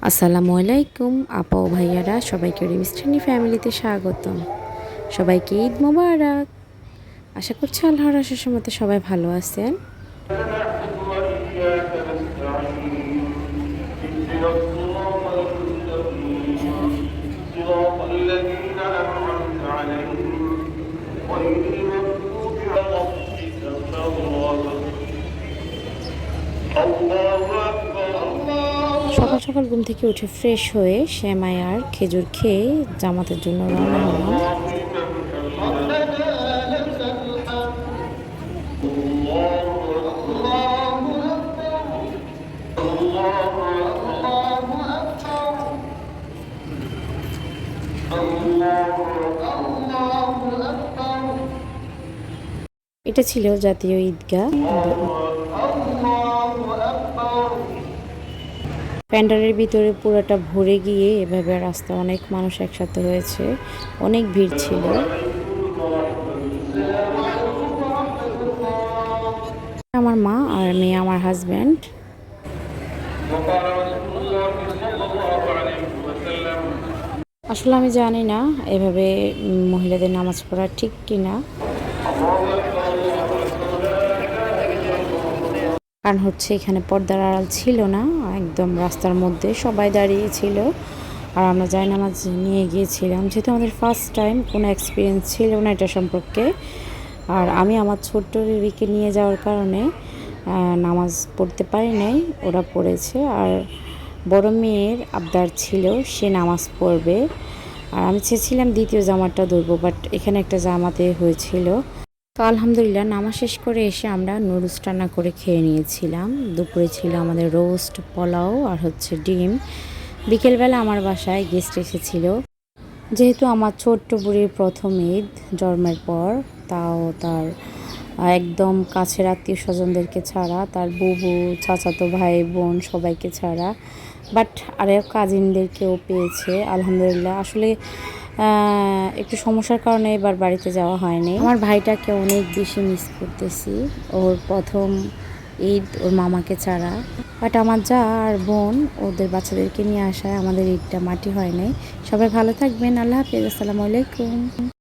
আসসালামু আলাইকুম আপা ও ভাইয়ারা সবাইকে রিমিস্ট্রেনি ফ্যামিলিতে স্বাগতম সবাইকে ঈদ মোবারক আশা করছি আল্লাহর আশার মতো সবাই ভালো আছেন وإياك সকাল সকাল ঘুম থেকে উঠে ফ্রেশ হয়ে শ্যামাই আর খেজুর খেয়ে জামাতের জন্য রওনা হলাম। এটা ছিল জাতীয় ঈদগাহ। প্যান্ডালের ভিতরে পুরোটা ভরে গিয়ে এভাবে রাস্তা অনেক মানুষ একসাথে হয়েছে। অনেক ভিড় ছিল। আমার মা আর মেয়ে আমার হাজব্যান্ড আসলে আমি জানি না এভাবে মহিলাদের নামাজ পড়া ঠিক কিনা। কারণ হচ্ছে এখানে পর্দার আড়াল ছিল না, একদম রাস্তার মধ্যে সবাই দাঁড়িয়ে ছিল। আর আমরা যাই নামাজ নিয়ে গিয়েছিলাম। যেহেতু আমাদের ফার্স্ট টাইম কোনো এক্সপিরিয়েন্স ছিল না এটা সম্পর্কে। আর আমি আমার ছোট্ট বেবিকে নিয়ে যাওয়ার কারণে নামাজ পড়তে পারি নাই, ওরা পড়েছে। আর বড় মেয়ের আবদার ছিল, সে নামাজ পড়বে। আর আমি চেয়েছিলাম দ্বিতীয় জামাটা ধরবো বাট এখানে একটা জামাতে হয়েছিল। তো আলহামদুলিল্লাহ নামাজ শেষ করে এসে আমরা নুডলস রান্না করে খেয়ে নিয়েছিলাম। দুপুরে ছিল আমাদের রোস্ট, পোলাও আর হচ্ছে ডিম। বিকেলবেলা আমার বাসায় গেস্ট এসেছিল। যেহেতু আমার ছোট্ট বুড়ির প্রথম ঈদ জন্মের পর, তাও তার একদম কাছের আত্মীয় স্বজনদেরকে ছাড়া, তার বুবু, চাচাতো ভাই, বোন সবাইকে ছাড়া। বাট আরেক কাজিনদেরকেও পেয়েছে। আলহামদুলিল্লাহ, আসলে একটু সমস্যার কারণে এবার বাড়িতে যাওয়া হয়নি। আমার ভাইটাকে অনেক বেশি মিস করতেছি। ওর প্রথম ঈদ ওর মামাকে ছাড়া। বাট আমার যা আর বোন ওদের বাচ্চাদেরকে নিয়ে আসায় আমাদের ঈদটা মাটি হয় নাই। সবাই ভালো থাকবেন। আল্লাহ হাফিজ। আসসালামু আলাইকুম।